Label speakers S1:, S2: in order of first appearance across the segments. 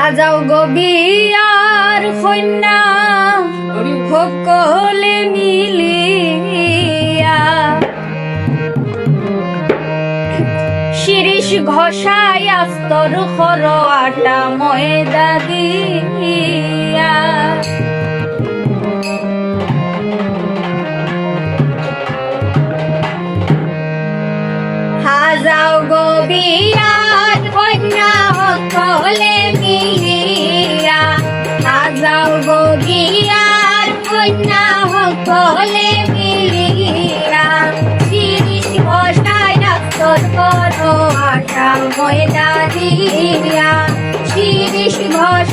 S1: হাজাও গবিয়ার কন্যা সকলে মিলিয়া। শিরিষ ঘষাই আস্তর খর আটা ময়দা দিয়া। হাজাও গবিয়ার কন্যা সকলে মিলিয়া হাজাও গবিয়ার কন্যা সকলে মিলিয়া। শিরিষ ঘষাই আস্তর খর আটা ময়দা দিয়া। শিরিষ খর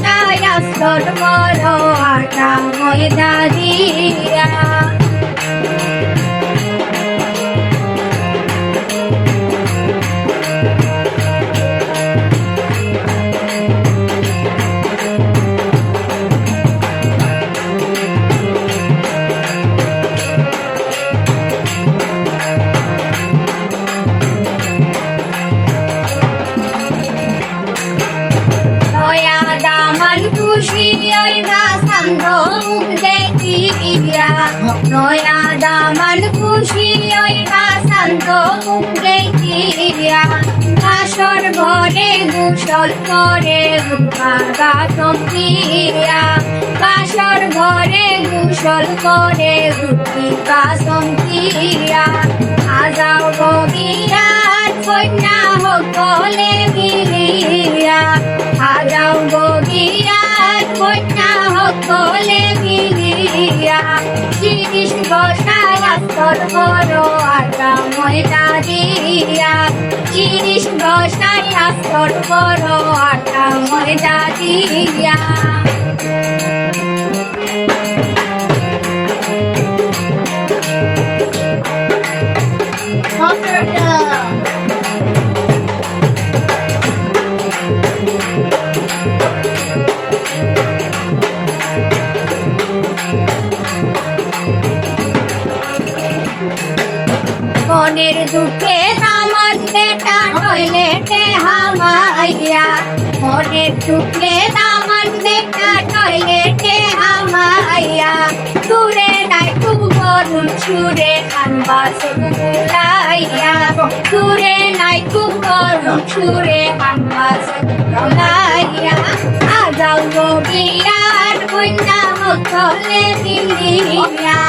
S1: আটা ময়দা দিয়া। নয়া দামান খুশি ওই মুখ দেখিয়া কাশর ঘরে গুসল করে গা সম্পিয়া কাশর ঘরে গুসল করে রুটি কা সম্পিয়া আজাও গবিয়ার কন্যা সকলে মিলিয়া হাজাও গবিয়ার কন্যা সকলে মিলিয়া শিরিষ বসায় আস্তর বড় আটা ময়দা দিয়া। শিরিষ বসায় আস্তর বড় আটা ময়দা মনের দুঃখে আমার বেটা টয়লেটে হামাইয়া মনের দুঃখে আমার বেটা টয়লেটে হামাইয়া দূরে নাই গরম সুরে হানবাস লাইয়া দূরে নাই গরম সুরে লাইয়া আজাও গবিয়ার কন্যা মকলে দিলিয়া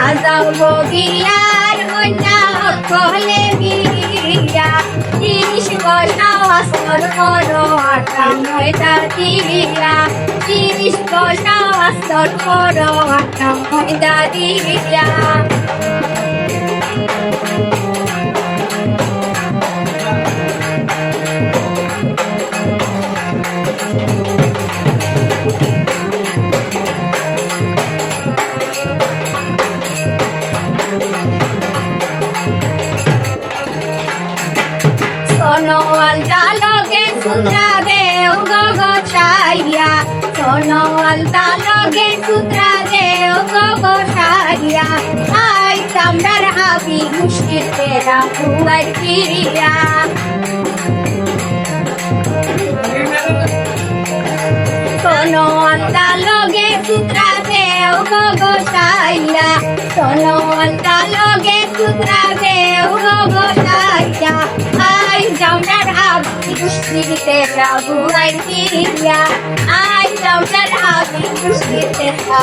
S1: আজাও গবিয়ার কন্যা মকলে দিলিয়া তিরিশ বসাও আসর করো আটা ময়দা দিয়া তিরিশ বসাও আসর করো আটা ময়দা দিয়া সোনোয়াল তালগে সুত্রা দেও গগসাইয়া সোনোয়াল তালগে সুত্রা দেও গগসাইয়া আই তামরার হাবি মুশকিল তেরা হুয়াই কিরিয়া সোনোয়াল তালগে সুত্রা দেও গগসাইয়া সোনোয়াল তালগে সুত্রা দেও গগসাইয়া আই জামনার হাবি মুশকিল তেরা হুয়াই কিরিয়া আই জামনার হাবি মুশকিল তেরা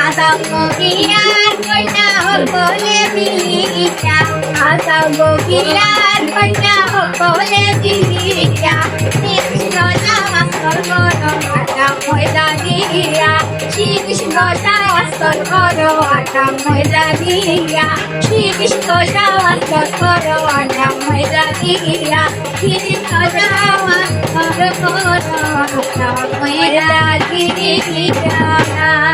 S1: আদা গবিয়ার কইনা হকলে বিলিয়া আদা গবিয়ার কইনা হকলে বিলিয়া কৃষ্ণ নাম সর্বর আটা ময়দা দিয়া শ্রীকৃষ্ণ শাস্ত্র করো আটা ময়দা দিয়া শ্রীকৃষ্ণ শাস্ত্র করো আটা ময়দা দিয়া কৃষ্ণ শাস্ত্র করো আটা ময়দা দিয়া